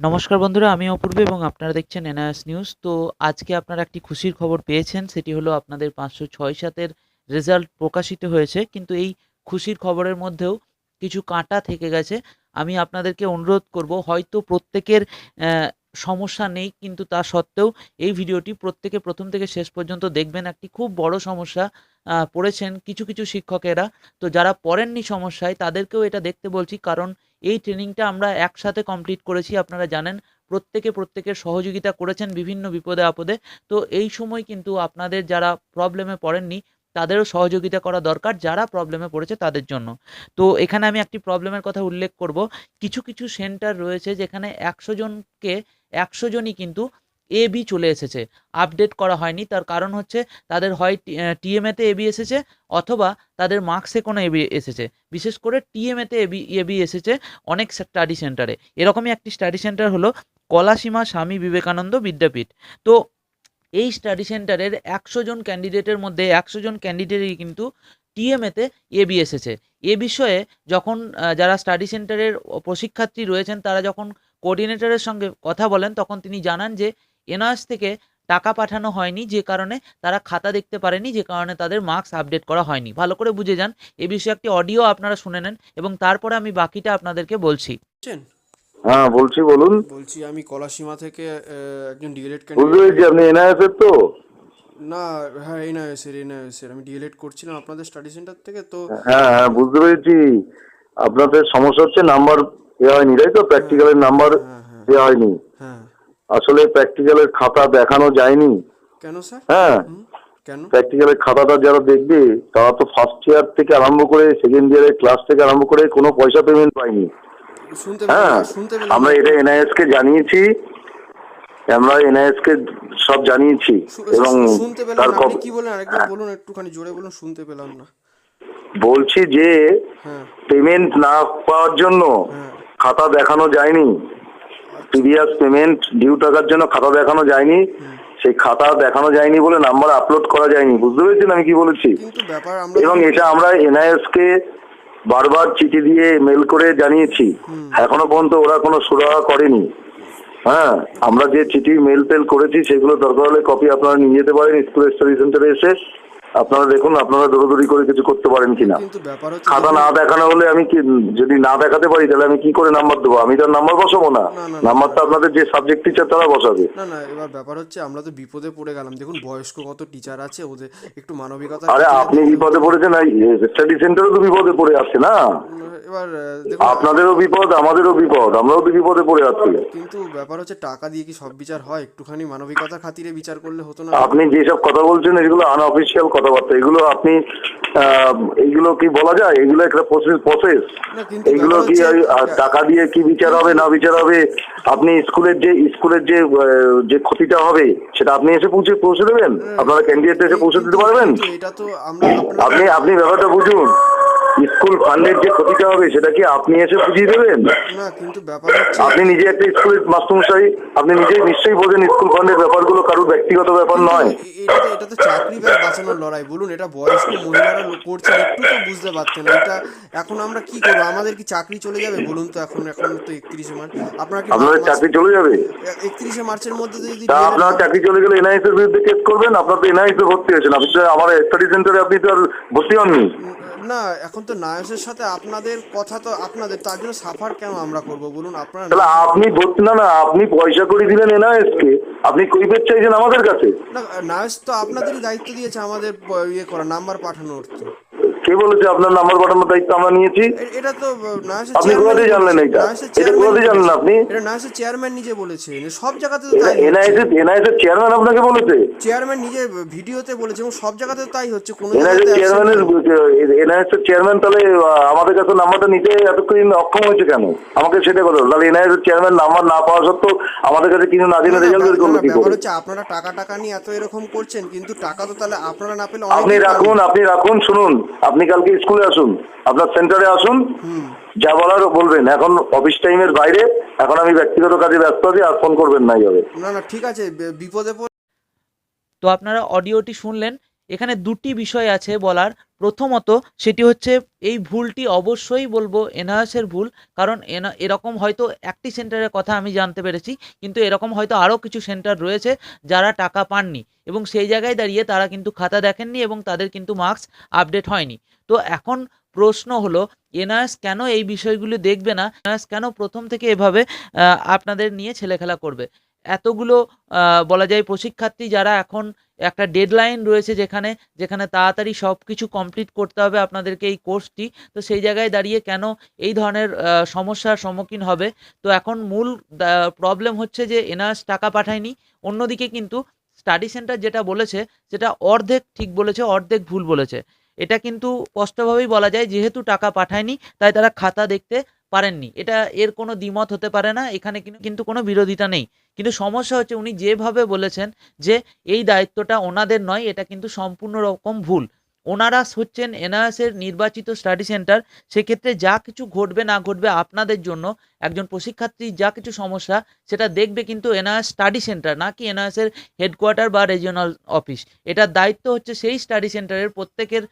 নমস্কার বন্ধুরা, আমি অপূর্ব এবং আপনারা দেখছেন এনআইএস নিউজ। তো আজকে আপনারা একটি খুশির খবর পেয়েছেন, সেটি হলো আপনাদের পাঁচশো ছয় সাতের রেজাল্ট প্রকাশিত হয়েছে। কিন্তু এই খুশির খবরের মধ্যেও কিছু কাঁটা থেকে গেছে। আমি আপনাদেরকে অনুরোধ করব, হয়তো প্রত্যেকের সমস্যা নেই, কিন্তু তা সত্ত্বেও এই ভিডিওটি প্রত্যেকে প্রথম থেকে শেষ পর্যন্ত দেখবেন। একটি খুব বড় সমস্যা পড়েছেন কিছু কিছু শিক্ষকেরা। তো যারা পড়েননি সমস্যায়, তাদেরকেও এটা দেখতে বলছি, কারণ এই ট্রেনিংটা আমরা একসাথে কমপ্লিট করেছি, আপনারা জানেন। প্রত্যেকে প্রত্যেকের সহযোগিতা করেছেন বিভিন্ন বিপদে আপদে। তো এই সময় কিন্তু আপনাদের যারা প্রবলেমে পড়েননি, তাদেরও সহযোগিতা করা দরকার, যারা প্রবলেমে পড়েছে তাদের জন্য। তো এখানে আমি একটি প্রবলেমের কথা উল্লেখ করব। কিছু কিছু সেন্টার রয়েছে যেখানে একশো জনকে, একশো জনই কিন্তু এ বি চলে এসেছে। আপডেট করা হয়নি, তার কারণ হচ্ছে তাদের হয় টিএমএতে এবি এসেছে, অথবা তাদের মার্কসে কোনো এবি এসেছে। বিশেষ করে টিএমএতে এবি এবি এসেছে অনেক স্টাডি সেন্টারে এরকমই একটি স্টাডি সেন্টার হলো কলাসীমা স্বামী বিবেকানন্দ বিদ্যাপীঠ। তো এই স্টাডি সেন্টারের একশো জন ক্যান্ডিডেটের মধ্যে একশো জন ক্যান্ডিডেটই কিন্তু টিএমএতে এবি এসেছে। এ বিষয়ে যখন যারা স্টাডি সেন্টারের প্রশিক্ষার্থী রয়েছেন, তারা যখন কোঅর্ডিনেটরের সঙ্গে কথা বলেন, তখন তিনি জানান যে এনআরএস থেকে টাকা পাঠানো হয়নি যে কারণে তারা খাতা দেখতে পারেনি যে কারণে তাদের মার্কস আপডেট করা হয়নি। ভালো করে বুঝে যান এ বিষয়ে একটি অডিও আপনারা শুনে নেন এবং তারপরে আমি বাকিটা আপনাদেরকে বলছি। বুঝছেন হ্যাঁ বলছি বলুন। বলছি আমি কলাসীমা থেকে একজন ডিএলএড বুঝতে পেরেছি আপনি এনআইএস এর তো? না হ্যাঁ স্যার এই নয় স্যার আমি ডিএলএড করছিলাম আপনাদের স্টাডি সেন্টার থেকে তো হ্যাঁ হ্যাঁ বুঝতে পেরেছি। আপনাদের সমস্যা হচ্ছে নাম্বার দেওয়া হয়নি তাই তো? প্র্যাকটিক্যালের নাম্বার দেওয়া হয়নি। হ্যাঁ। আসলে প্র্যাকটিক্যালের খাতা দেখানো যায়নি। কেন স্যার? হ্যাঁ। কেন? প্র্যাকটিক্যালের খাতাটা যারা দেখবে তারা তো ফার্স্ট ইয়ার থেকে আরম্ভ করে সেকেন্ড ইয়ারের ক্লাস থেকে আরম্ভ করে কোনো পয়সা পেমেন্ট পেলাম হ্যাঁ আমরা এটা এনআইএস কে জানিয়েছি আমরা এনআইএস কে সব জানিয়েছি এবং শুনতে পেলাম তার আপনি কি বলেন? আরেকবার বলুন একটুখানি জোরে বলুন শুনতে পেলাম না। বলছি যে হ্যাঁ। পেমেন্ট না পাওয়ার জন্য হ্যাঁ। খাতা দেখানো যায়নি। প্রিভিয়াস পেমেন্ট ডিউ টাকার জন্য খাতা দেখানো যায়নি। সেই খাতা দেখানো যায়নি বলে নাম্বার আপলোড করা যায়নি। বুঝতে পেরেছেন আমি কি বলেছি? এবং এটা আমরা এনআইএস কে বারবার চিঠি দিয়ে মেল করে জানিয়েছি। এখনও পর্যন্ত ওরা কোনো সুরাহা করেনি। হ্যাঁ আমরা যে চিঠি মেল টেল করেছি সেগুলো দরকার হলে কপি আপনারা নিয়ে যেতে পারেন স্কুল স্টাডি সেন্টারে এসে। আপনারা দেখুন আপনারা দৌড়দৌড়ি করে কিছু করতে পারেন কিনা। খাতা না দেখানো হলে আমি কি যদি না দেখাতে পারি তাহলে আমি কি করে নাম্বার দেবো? আমি তো আর নাম্বার বসাবো না। নাম্বারটা আপনাদের যে সাবজেক্ট টিচার তারা বসাবে। না না এবার ব্যাপার হচ্ছে আমরা তো বিপদে পড়ে গেলাম। দেখুন বয়স্ক কত টিচার আছে ওদের একটু মানবিকতা আরে আপনি বিপদে পড়েছেন স্টাডি সেন্টারও তো বিপদে পড়ে আছে না? এবার আপনাদেরও বিপদ আমাদেরও বিপদ আমরাও তো বিপদে পড়ে আছি কিন্তু ব্যাপার হচ্ছে টাকা দিয়ে কি সব বিচার হয়? একটুখানি মানবিকতার খাতিরে বিচার করলে হতো না। আপনি যেসব কথা বলছেন এগুলো আনঅফিসিয়াল কথাবার্তা এগুলো আপনি এগুলো কি বলা যায়? এগুলো একটা প্রসেস প্রসেস এগুলো কি টাকা দিয়ে কি বিচার হবে না বিচার হবে? আপনি স্কুলের যে স্কুলের যে যে ক্ষতিটা হবে সেটা আপনি এসে পৌঁছে পৌঁছে দেবেন? আপনারা ক্যান্ডিডেট এসে পৌঁছে দিতে পারবেন? আপনি আপনি ব্যাপারটা বুঝুন। স্কুল ফান্ডের যে ক্ষতিটা হবে সেটা কি আপনি এসে বুঝিয়ে দেবেন? না কিন্তু ব্যাপার হচ্ছে আপনি নিজে একটা স্কুলের মাস্টারমশাই আপনি নিজেই নিশ্চয়ই বোঝেন স্কুল ফান্ডের ব্যাপারগুলো কারোর ব্যক্তিগত ব্যাপার নয়। এটা তো এটা তো চাকরি বাঁচানোর লড়াই। বলুন এটা বয়স্ক মহিলারা করছেন একটু তো বুঝতে পারছেন এটা এখন আমরা কি করব? আমাদের কি চাকরি চলে যাবে? বলুন তো এখন এখন তো একত্রিশে মার্চ। আপনারা কি আপনাদের চাকরি চলে যাবে? একত্রিশে মার্চের মধ্যে যদি তা আপনার চাকরি চলে গেলে এনআইএস এর বিরুদ্ধে কেস করবেন? আপনার তো এনআইএস এ ভর্তি হয়েছেন। আপনি তো আমার স্টাডি সেন্টারে আপনি তো আর ভর্তি হননি। না এখন তো নায়সের সাথে আপনাদের কথা তো আপনাদের তার জন্য সাফার কেন আমরা করব বলুন আপনারা তাহলে আপনি বলছেন না না আপনি পয়সা করে দিলেন এনআইএসকে আপনি কৈফের চাইছেন আমাদের কাছে। না নায়স তো আপনাদেরই দায়িত্ব দিয়েছে আমাদের ইয়ে করা নাম্বার পাঠানোর তো। কে বলেছে? আপনার নাম্বার পাঠানোর দায়িত্ব আমরা নিয়েছি। এটা তো আপনি কোথা থেকে জানলেন এটা? এটা কোথা থেকে জানলেন আপনি? এটা চেয়ারম্যান নিজে বলেছে সব জায়গাতে তো তাই এনআইএস এনআইএস চেয়ারম্যান আপনাকে বলেছে? চেয়ারম্যান নিজে ভিডিওতে বলেছে এবং সব জায়গাতে তাই হচ্ছে কোনো এনআইএস জায়গাতে action চেয়ারম্যানের এনআইএস চেয়ারম্যান তাহলে আমাদের কাছে নাম্বারটা নিতে এতক্ষণ অক্ষম হয়েছে কেন? আমাকে সেটা কথা তাহলে এনআইএস এর চেয়ারম্যান নাম্বার না পাওয়া সত্ত্বেও আমাদের কাছে কিছু না জেনে না, না, রেজাল্ট বের করল কি করে? হচ্ছে আপনারা টাকা টাকা নিয়ে এত এরকম করছেন কিন্তু টাকা তো তাহলে আপনারা না পেলে আপনি রাখুন আপনি রাখুন শুনুন। আপনি কালকে স্কুলে আসুন আপনার সেন্টারে আসুন যা বলার বলবেন। এখন অফিস টাইমের বাইরে এখন আমি ব্যক্তিগত কাজে ব্যস্ত আছি আর ফোন করবেন নাই হবে না না ঠিক আছে বিপদে তো আপনারা অডিওটি শুনলেন এখানে দুটি বিষয় আছে বলার। প্রথমত সেটি হচ্ছে এই ভুলটি অবশ্যই বলব এনআরএসের ভুল, কারণ এনা এরকম হয়তো একটি সেন্টারের কথা আমি জানতে পেরেছি, কিন্তু এরকম হয়তো আরও কিছু সেন্টার রয়েছে যারা টাকা পাননি এবং সেই জায়গায় দাঁড়িয়ে তারা কিন্তু খাতা দেখেননি এবং তাদের কিন্তু মার্কস আপডেট হয়নি। তো এখন প্রশ্ন হলো, এনআরএস কেন এই বিষয়গুলো দেখবে না? এনআরএস কেন প্রথম থেকে এভাবে আপনাদের নিয়ে ছেলেখেলা করবে? এতগুলো বলা যায় প্রশিক্ষার্থী যারা এখন একটা ডেডলাইন রয়েছে যেখানে যেখানে তাড়াতাড়ি সব কিছু কমপ্লিট করতে হবে আপনাদেরকে এই কোর্সটি তো সেই জায়গায় দাঁড়িয়ে কেন এই ধরনের সমস্যার সম্মুখীন হবে? তো এখন মূল প্রবলেম হচ্ছে যে এনআরএস টাকা পাঠায়নি। অন্যদিকে কিন্তু স্টাডি সেন্টার যেটা বলেছে, সেটা অর্ধেক ঠিক বলেছে, অর্ধেক ভুল বলেছে। এটা কিন্তু স্পষ্টভাবেই বলা যায়, যেহেতু টাকা পাঠায়নি, তাই তারা খাতা দেখতে পারেননি। এটা এর কোনো দ্বিমত হতে পারে না, এখানে কিন্তু- কোনো বিরোধিতা নেই। কিন্তু সমস্যা হচ্ছে উনি যেভাবে বলেছেন যে, এই দায়িত্বটা ওনাদের নয়, এটা কিন্তু সম্পূর্ণ রকম ভুল। ওনারা হচ্ছেন এনআরএসের নির্বাচিত স্টাডি সেন্টার, সেক্ষেত্রে যা কিছু ঘটবে না ঘটবে আপনাদের জন্য, একজন প্রশিক্ষার্থীর যা কিছু সমস্যা, সেটা দেখবে কিন্তু এনআরএস স্টাডি সেন্টার, না কি এনআরএসের হেডকোয়ার্টার বা রিজিওনাল অফিস। এটার দায়িত্ব হচ্ছে সেই স্টাডি সেন্টারের প্রত্যেকের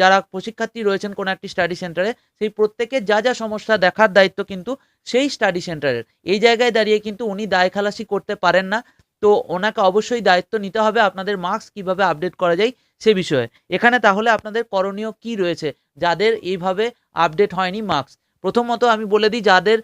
যারা প্রশিক্ষার্থী রয়েছেন কোনো একটি স্টাডি সেন্টারে সেই প্রত্যেকের যা যা সমস্যা দেখার দায়িত্ব কিন্তু সেই স্টাডি সেন্টারের এই জায়গায় দাঁড়িয়ে কিন্তু উনি দায় খালাসি করতে পারেন না। তো ওনাকে অবশ্যই দায়িত্ব নিতে হবে আপনাদের মার্কস কীভাবে আপডেট করা যায় সে বিষয়ে। এখানে তাহলে আপনাদের করণীয় কি রয়েছে? যাদের এইভাবে আপডেট হয়নি মার্কস প্রথমত আমি বলে দিই, যাদের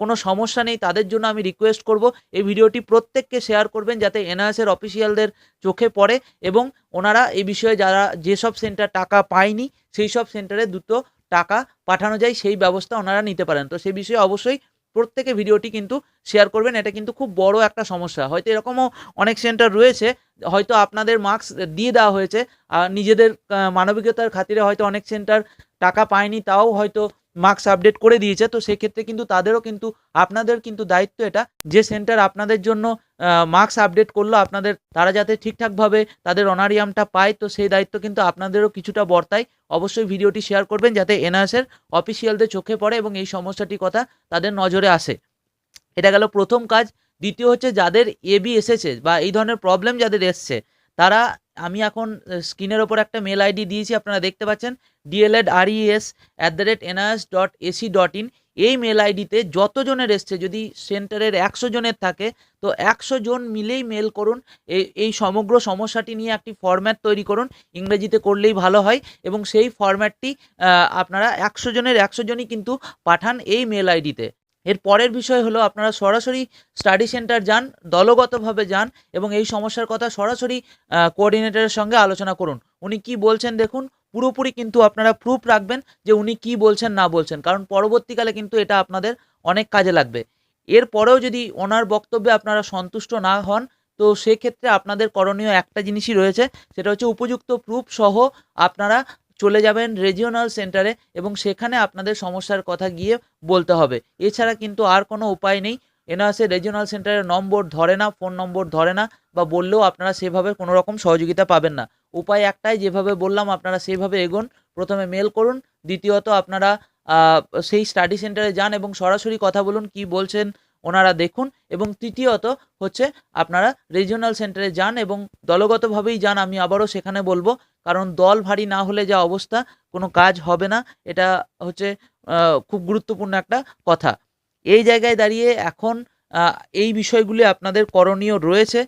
কোনো সমস্যা নেই, তাদের জন্য আমি রিকোয়েস্ট করব, এই ভিডিওটি প্রত্যেককে শেয়ার করবেন যাতে এনআরএসের অফিসিয়ালদের চোখে পড়ে এবং ওনারা এই বিষয়ে যারা যেসব সেন্টার টাকা পায়নি, সেই সব সেন্টারে দ্রুত টাকা পাঠানো যায়, সেই ব্যবস্থা ওনারা নিতে পারেন। তো সেই বিষয়ে অবশ্যই প্রত্যেকে ভিডিওটি কিন্তু শেয়ার করবেন, এটা কিন্তু খুব বড় একটা সমস্যা। হয়তো এরকমও অনেক সেন্টার রয়েছে, হয়তো আপনাদের মার্কস দিয়ে দেওয়া হয়েছে, আর নিজেদের মানবিকতার খাতিরে হয়তো অনেক সেন্টার টাকা পায়নি, তাও হয়তো মার্কস আপডেট করে দিয়েছে, তো সেক্ষেত্রে কিন্তু তাদেরও কিন্তু, আপনাদের কিন্তু দায়িত্ব এটা যে সেন্টার আপনাদের জন্য মার্কস আপডেট করল, আপনাদের, তারা যাতে ঠিকঠাকভাবে তাদের অনারিয়ামটা পায়, তো সেই দায়িত্ব কিন্তু আপনাদেরও কিছুটা বর্তায়। অবশ্যই ভিডিওটি শেয়ার করবেন যাতে এনআরএসের অফিসিয়ালদের চোখে পড়ে এবং এই সমস্যাটির কথা তাদের নজরে আসে। এটা গেল প্রথম কাজ। দ্বিতীয় হচ্ছে যাদের এবি এসেছে বা এই ধরনের প্রবলেম যাদের এসছে, তারা, আমি এখন স্ক্রিনের ওপর একটা মেল আইডি দিয়েছি, আপনারা দেখতে পাচ্ছেন। DElEd RES at the rate dot AC dot in এই মেল আইডিতে যতজনের এসছে, যদি সেন্টারের একশো জনের থাকে, তো একশো জন মিলেই মেল করুন। এই এই সমগ্র সমস্যাটি নিয়ে একটি ফরম্যাট তৈরি করুন। ইংরেজিতে করলেই ভালো হয় এবং সেই ফরম্যাটটি আপনারা একশো জনের একশো জনই কিন্তু পাঠান এই মেল আইডিতে এর পরের বিষয় হলো আপনারা সরাসরি স্টাডি সেন্টার যান, দলগতভাবে যান এবং এই সমস্যার কথা সরাসরি কোঅর্ডিনেটরের সঙ্গে আলোচনা করুন। উনি কি বলছেন দেখুন, পুরোপুরি কিন্তু আপনারা প্রুফ রাখবেন যে উনি কি বলছেন, না বলছেন। কারণ পরবর্তীকালে কিন্তু এটা আপনাদের অনেক কাজে লাগবে। এরপরেও যদি ওনার বক্তব্যে আপনারা সন্তুষ্ট না হন, তো সেক্ষেত্রে আপনাদের করণীয় একটা জিনিসই রয়েছে, সেটা হচ্ছে উপযুক্ত প্রুফ সহ আপনারা চলে যাবেন রিজিওনাল সেন্টারে এবং সেখানে আপনাদের সমস্যার কথা গিয়ে বলতে হবে। এছাড়া কিন্তু আর কোনো উপায় নেই। এনআরএসের রিজিওনাল সেন্টারের নম্বর ধরে না ফোন নম্বর ধরে না বা বললেও আপনারা সেভাবে কোনো রকম সহযোগিতা পাবেন না। উপায় একটাই যেভাবে বললাম, আপনারা সেভাবে এগোন। প্রথমে মেল করুন, দ্বিতীয়ত আপনারা সেই স্টাডি সেন্টারে যান এবং সরাসরি কথা বলুন, কি বলছেন ওনারা দেখুন। এবং তৃতীয়ত হচ্ছে আপনারা রিজিওনাল সেন্টারে যান এবং দলগতভাবেই যান, আমি আবারও সেখানে বলব। কারণ দল ভারী না হলে যা অবস্থা, কোনো কাজ হবে না। এটা হচ্ছে খুব গুরুত্বপূর্ণ একটা কথা। এই জায়গায় দাঁড়িয়ে এখন এই বিষয়গুলি আপনাদের করণীয় রয়েছে।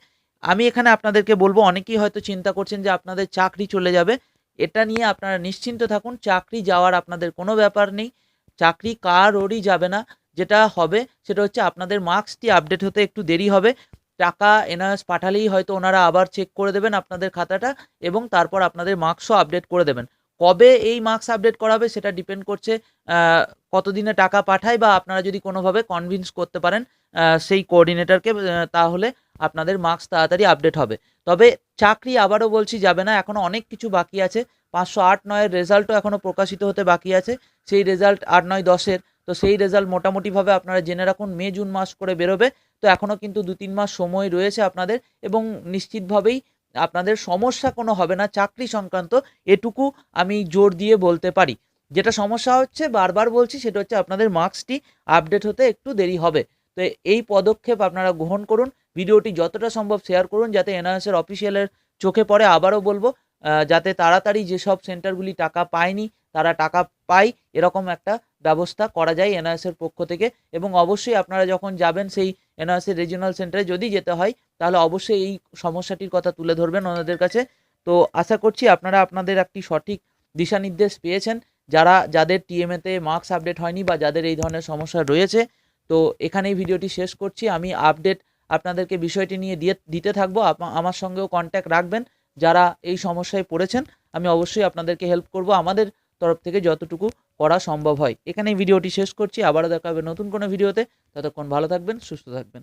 আমি এখানে আপনাদেরকে বলব, অনেকেই হয়তো চিন্তা করছেন যে আপনাদের চাকরি চলে যাবে। এটা নিয়ে আপনারা নিশ্চিন্ত থাকুন, চাকরি যাওয়ার আপনাদের কোনো ব্যাপার নেই। চাকরি কারোরই যাবে না। যেটা হবে সেটা হচ্ছে আপনাদের মার্কসটি আপডেট হতে একটু দেরি হবে। টাকা এনআরএস পাঠালেই হয়তো ওনারা আবার চেক করে দেবেন আপনাদের খাতাটা এবং তারপর আপনাদের মার্কসও আপডেট করে দেবেন। কবে এই মার্কস আপডেট করাবে সেটা ডিপেন্ড করছে কতদিনে টাকা পাঠায় বা আপনারা যদি কোনোভাবে কনভিন্স করতে পারেন সেই কোঅর্ডিনেটরকে তাহলে আপনাদের মার্কস তাড়াতাড়ি আপডেট হবে। তবে চাকরি আবারও বলছি যাবে না এখনও অনেক কিছু বাকি আছে। পাঁচশো আট নয়ের রেজাল্টও এখনও প্রকাশিত হতে বাকি আছে। সেই রেজাল্ট আট নয় দশের তো সেই রেজাল্ট মোটামুটিভাবে আপনারা জেনে রাখুন, মে, জুন মাস করে বেরোবে। তো এখনও কিন্তু দু তিন মাস সময় রয়েছে আপনাদের এবং নিশ্চিতভাবেই আপনাদের সমস্যা কোনো হবে না চাকরি সংক্রান্ত, এটুকু আমি জোর দিয়ে বলতে পারি। যেটা সমস্যা হচ্ছে, বারবার বলছি, সেটা হচ্ছে আপনাদের মার্কসটি আপডেট হতে একটু দেরি হবে। তো এই পদক্ষেপ আপনারা গ্রহণ করুন, ভিডিওটি যতটা সম্ভব শেয়ার করুন, যাতে এনআরএসের অফিসিয়ালের চোখে পড়ে, আবারও বলব যাতে তাড়াতাড়ি যেসব সেন্টারগুলি টাকা পায়নি, তারা টাকা পায়, এরকম একটা ব্যবস্থা করা যায় এনআরএসের পক্ষ থেকে। এবং অবশ্যই আপনারা যখন যাবেন সেই এনআরএসের রিজিওনাল সেন্টারে যদি যেতে হয়, তাহলে অবশ্যই এই সমস্যাটির কথা তুলে ধরবেন ওনাদের কাছে। তো আশা করছি আপনারা আপনাদের একটি সঠিক দিশানির্দেশ পেয়েছেন। যারা, যাদের টিএমএতে মার্কস আপডেট হয়নি বা যাদের এই ধরনের সমস্যা রয়েছে, তো এখানেই ভিডিওটি শেষ করছি। আমি আপডেট আপনাদেরকে বিষয়টি নিয়ে দিয়ে, দিতে থাকব। আমার সঙ্গেও কন্ট্যাক্ট রাখবেন। যারা এই সমস্যায় পড়েছেন, আমি অবশ্যই আপনাদেরকে হেল্প করব। আমাদের তরফ থেকে যতটুকু করা সম্ভব হয়। এখানে ভিডিওটি শেষ করছি। আবারও দেখা হবে নতুন কোনো ভিডিওতে। ততক্ষণ ভালো থাকবেন, সুস্থ থাকবেন।